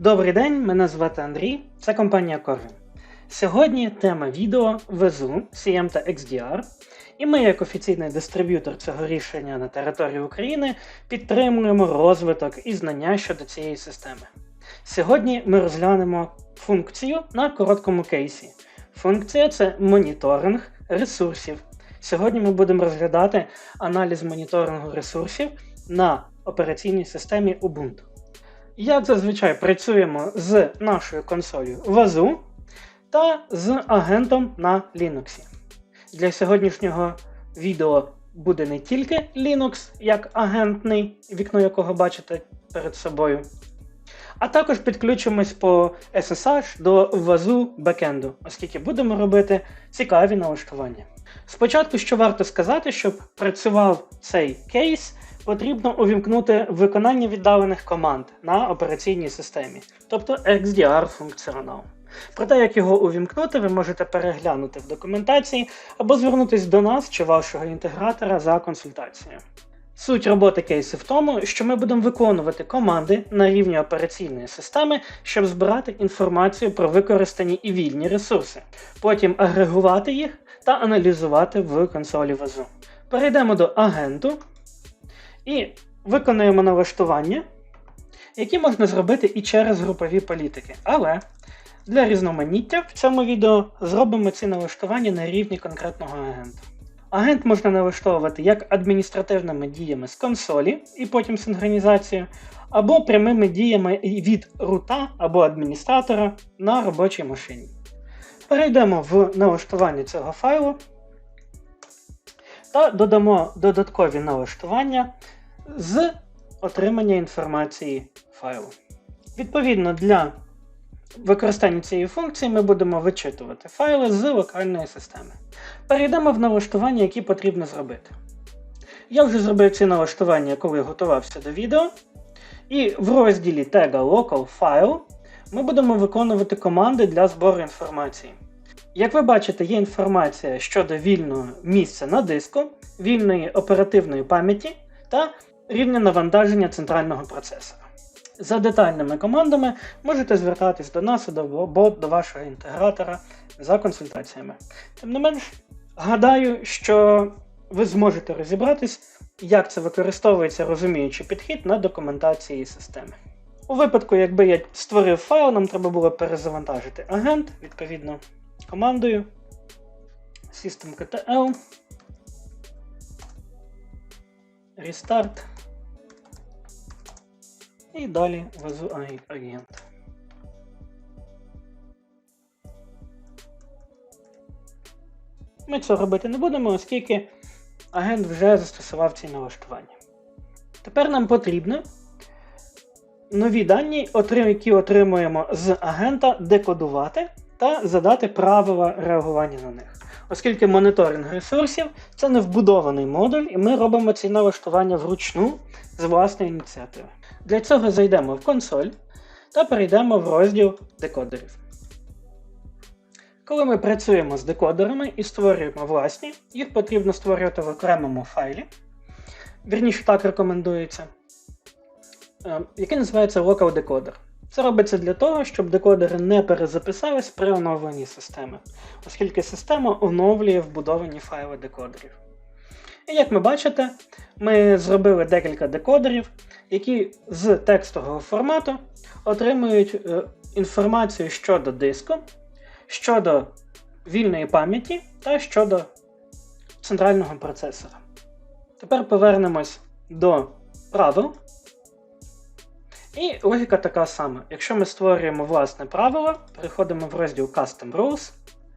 Добрий день, мене звати Андрій, це компанія Corvin. Сьогодні тема відео везу CM та XDR, і ми, як офіційний дистриб'ютор цього рішення на території України, підтримуємо розвиток і знання щодо цієї системи. Сьогодні ми розглянемо функцію на короткому кейсі. Функція це моніторинг ресурсів. Сьогодні ми будемо розглядати аналіз моніторингу ресурсів на операційній системі Ubuntu. Як зазвичай працюємо з нашою консолью Vazoo та з агентом на Linux. Для сьогоднішнього відео буде не тільки Linux як агентний, вікно якого бачите перед собою, а також підключимось по SSH до Vazoo бекенду, оскільки будемо робити цікаві налаштування. Спочатку, що варто сказати, щоб працював цей кейс, потрібно увімкнути виконання віддалених команд на операційній системі, тобто XDR функціонал. Про те, як його увімкнути, ви можете переглянути в документації або звернутися до нас чи вашого інтегратора за консультацією. Суть роботи кейсу в тому, що ми будемо виконувати команди на рівні операційної системи, щоб збирати інформацію про використані і вільні ресурси, потім агрегувати їх та аналізувати в консолі Vazoo. Перейдемо до агенту і виконуємо налаштування, які можна зробити і через групові політики. Але для різноманіття в цьому відео зробимо ці налаштування на рівні конкретного агента. Агент можна налаштовувати як адміністративними діями з консолі і потім синхронізацією, або прямими діями від рута або адміністратора на робочій машині. Перейдемо в налаштування цього файлу та додамо додаткові налаштування з отримання інформації файлу. Відповідно, для використання цієї функції ми будемо вичитувати файли з локальної системи. Перейдемо в налаштування, які потрібно зробити. Я вже зробив ці налаштування, коли готувався до відео. І в розділі тега Local File ми будемо виконувати команди для збору інформації. Як ви бачите, є інформація щодо вільного місця на диску, вільної оперативної пам'яті та рівня навантаження центрального процесора. За детальними командами можете звертатись до нас або до вашого інтегратора за консультаціями. Тим не менш, гадаю, що ви зможете розібратись, як це використовується, розуміючи підхід на документації системи. У випадку, якби я створив файл, нам треба було перезавантажити агент, відповідно, командою systemctl restart і далі везу агент. Ми цього робити не будемо, оскільки агент вже застосував ці налаштування. Тепер нам потрібно нові дані, які отримуємо з агента, декодувати та задати правила реагування на них. Оскільки моніторинг ресурсів це не вбудований модуль, і ми робимо ці налаштування вручну з власної ініціативи. Для цього зайдемо в консоль та перейдемо в розділ декодерів. Коли ми працюємо з декодерами і створюємо власні, їх потрібно створювати в окремому файлі. Вірніше так рекомендується, е, який називається Local Decoder. Це робиться для того, щоб декодери не перезаписались при оновленні системи, оскільки система оновлює вбудовані файли декодерів. І як ми бачите, ми зробили декілька декодерів, які з текстового формату отримують е, інформацію щодо диску, щодо вільної пам'яті та щодо центрального процесора. Тепер повернемось до правил. І логіка така сама. Якщо ми створюємо власне правило, переходимо в розділ Custom Rules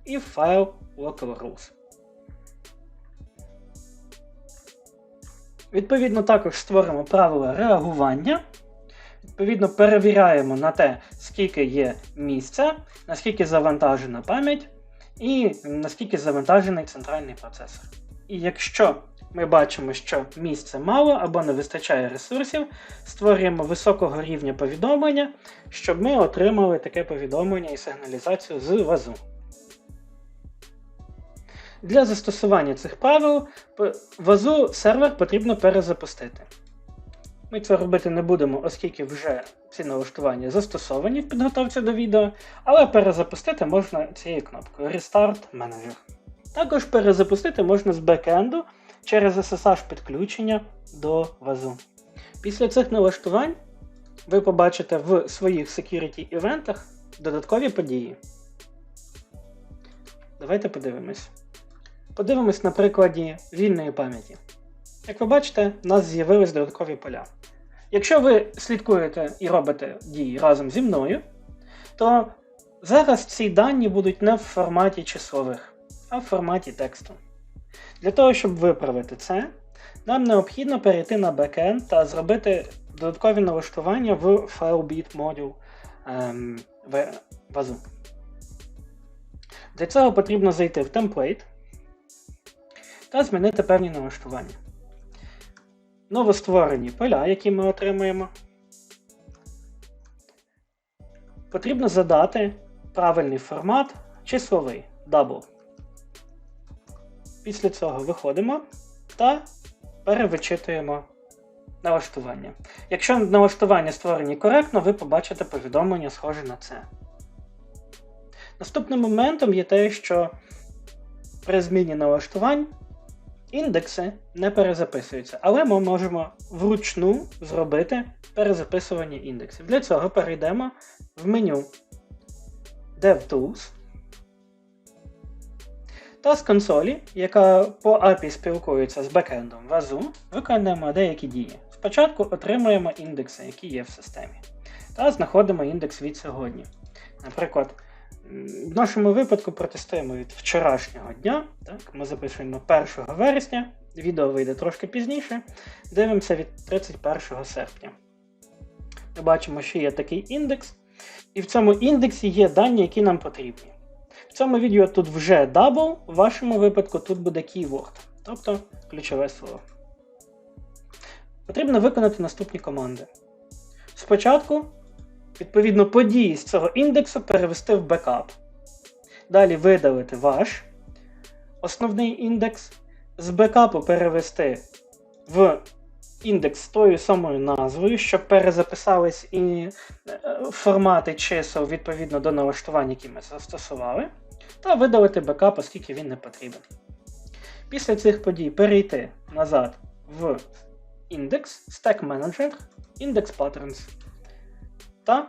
і в файл Local Rules. Відповідно, також створимо правила реагування. Відповідно, перевіряємо на те, скільки є місця, наскільки завантажена пам'ять і наскільки завантажений центральний процесор. І якщо ми бачимо, що місця мало або не вистачає ресурсів, створюємо високого рівня повідомлення, щоб ми отримали таке повідомлення і сигналізацію з вазу. Для застосування цих правил вазу сервер потрібно перезапустити. Ми це робити не будемо, оскільки вже ці налаштування застосовані в підготовці до відео, але перезапустити можна цією кнопкою Restart Manager. Також перезапустити можна з бекенду через SSH підключення до вазу. Після цих налаштувань ви побачите в своїх security івентах додаткові події. Давайте подивимось. Подивимось на прикладі вільної пам'яті. Як ви бачите, у нас з'явились додаткові поля. Якщо ви слідкуєте і робите дії разом зі мною, то зараз ці дані будуть не в форматі числових, а в форматі тексту. Для того, щоб виправити це, нам необхідно перейти на бекенд та зробити додаткові налаштування в FileBeat модул ем, в вазу. Для цього потрібно зайти в темплейт та змінити певні налаштування. Новостворені поля, які ми отримуємо. Потрібно задати правильний формат числовий double. Після цього виходимо та перевичитуємо налаштування. Якщо налаштування створені коректно, ви побачите повідомлення схоже на це. Наступним моментом є те, що при зміні налаштувань індекси не перезаписуються, але ми можемо вручну зробити перезаписування індексів. Для цього перейдемо в меню DevTools та з консолі, яка по API спілкується з бекендом вазу, виконуємо деякі дії. Спочатку отримуємо індекси, які є в системі, та знаходимо індекс від сьогодні. Наприклад, в нашому випадку протестуємо від вчорашнього дня. Так, Ми записуємо 1 вересня, відео вийде трошки пізніше. Дивимося від 31 серпня. Ми бачимо, що є такий індекс, і в цьому індексі є дані, які нам потрібні. В цьому відео тут вже double, в вашому випадку тут буде keyword, тобто ключове слово. Потрібно виконати наступні команди. Спочатку, відповідно, події з цього індексу перевести в бекап. Далі видалити ваш основний індекс, з бекапу перевести в індекс з тою самою назвою, щоб перезаписались і е, формати чисел відповідно до налаштувань, які ми застосували, та видалити бекап, оскільки він не потрібен. Після цих подій перейти назад в індекс, Stack Manager, Index Patterns та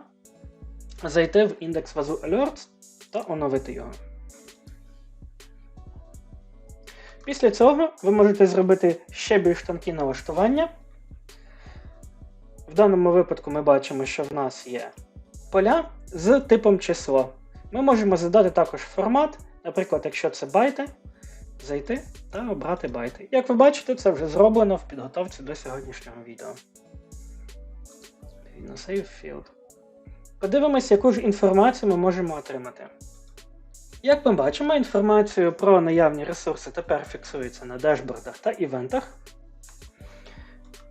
зайти в індекс вазу Alerts та оновити його. Після цього ви можете зробити ще більш тонкі налаштування. В даному випадку ми бачимо, що в нас є поля з типом число. Ми можемо задати також формат, наприклад, якщо це байти, зайти та обрати байти. Як ви бачите, це вже зроблено в підготовці до сьогоднішнього відео. Save field. Подивимось, яку ж інформацію ми можемо отримати. Як ми бачимо, інформацію про наявні ресурси тепер фіксується на дашбордах та івентах.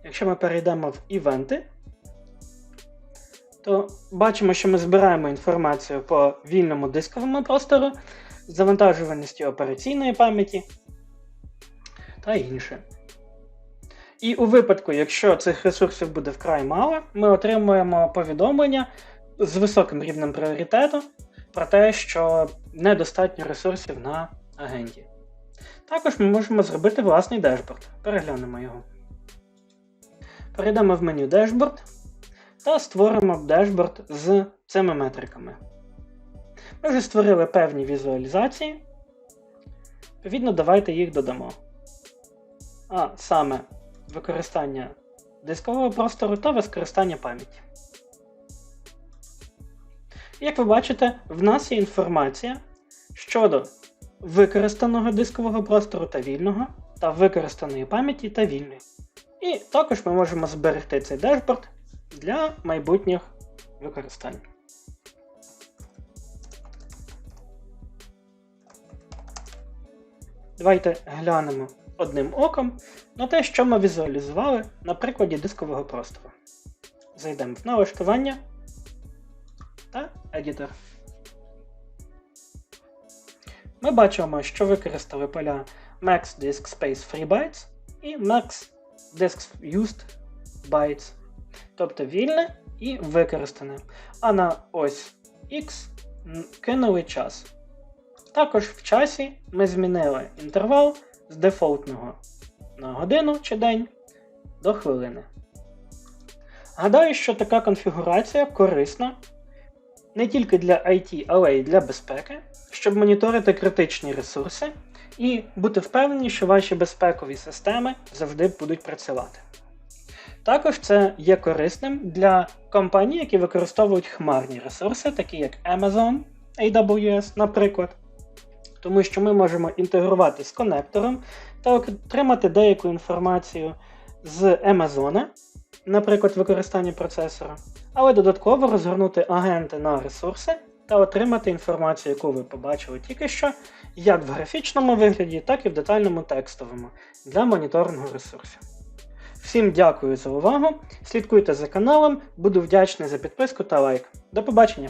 Якщо ми перейдемо в івенти, то бачимо, що ми збираємо інформацію по вільному дисковому простору, завантажуваністю операційної пам'яті та інше. І у випадку, якщо цих ресурсів буде вкрай мало, ми отримуємо повідомлення з високим рівнем пріоритету про те, що недостатньо ресурсів на агенті. Також ми можемо зробити власний дешборд. Переглянемо його. Перейдемо в меню Дешборд та створимо дешборд з цими метриками. Ми вже створили певні візуалізації. Відповідно, давайте їх додамо. А саме використання дискового простору та використання пам'яті. Як ви бачите, в нас є інформація щодо використаного дискового простору та вільного, та використаної пам'яті та вільної. І також ми можемо зберегти цей дешборд для майбутніх використань. Давайте глянемо одним оком на те, що ми візуалізували на прикладі дискового простору. Зайдемо в налаштування та Editor. Ми бачимо, що використали поля Max Disk Space Free Bytes і Max Disk Used Bytes тобто вільне і використане. А на ось X кинули час. Також в часі ми змінили інтервал з дефолтного на годину чи день до хвилини. Гадаю, що така конфігурація корисна не тільки для IT, але й для безпеки, щоб моніторити критичні ресурси і бути впевнені, що ваші безпекові системи завжди будуть працювати. Також це є корисним для компаній, які використовують хмарні ресурси, такі як Amazon, AWS, наприклад, тому що ми можемо інтегрувати з конектором та отримати деяку інформацію з Amazon, наприклад, використання процесора, але додатково розгорнути агенти на ресурси та отримати інформацію, яку ви побачили тільки що, як в графічному вигляді, так і в детальному текстовому для моніторингу ресурсів. Всім дякую за увагу. Слідкуйте за каналом, буду вдячний за підписку та лайк. До побачення!